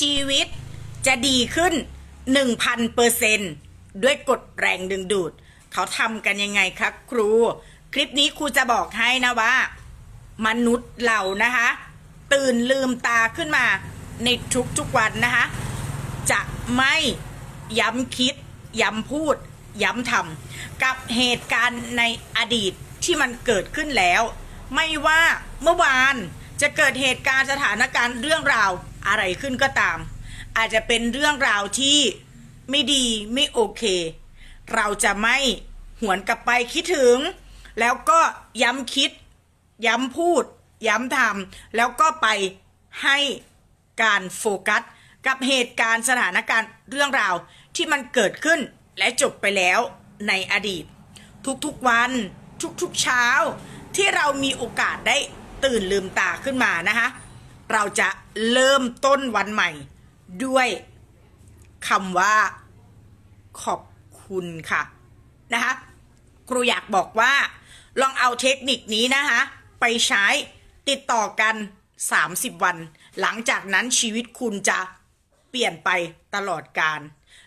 ชีวิตจะดีขึ้น 1,000เปอร์เซนด้วยกฎแรงดึงดูด เขาทำกันยังไงครับครู คลิปนี้ครูจะบอกให้นะว่า มนุษย์เรานะคะ ตื่นลืมตาขึ้นมาในทุกๆวันนะคะ จะไม่ย้ำคิด ย้ำพูด ย้ำทำกับเหตุการณ์ในอดีตที่มันเกิดขึ้นแล้ว ไม่ว่าเมื่อวาน จะเกิดเหตุการณ์สถานการณ์เรื่องราวอะไรขึ้นก็ตาม อาจจะเป็นเรื่องราวที่ไม่ดีไม่โอเค เราจะไม่หวนกลับไปคิดถึง แล้วก็ย้ำคิด ย้ำพูด ย้ำทำแล้วก็ไปให้การโฟกัส กับเหตุการณ์สถานการณ์เรื่องราวที่มันเกิดขึ้นและจบไปแล้วในอดีต ทุกๆวันทุกๆเช้าที่เรามีโอกาสได้ ตื่นลืมตาขึ้นมานะคะเราจะเริ่มต้นวันใหม่ ด้วยคำว่าขอบคุณค่ะนะคะครูอยากบอกว่า ลองเอาเทคนิคนี้นะคะไปใช้ติดต่อกัน 30 วัน หลังจากนั้นชีวิตคุณจะเปลี่ยนไปตลอดการ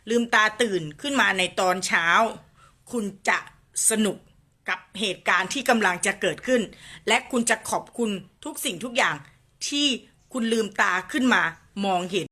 ลืมตาตื่นขึ้นมาในตอนเช้า คุณจะสนุก กับเหตุการณ์ที่กำลังจะเกิดขึ้น และคุณจะขอบคุณทุกสิ่งทุกอย่างที่คุณลืมตาขึ้นมามองเห็น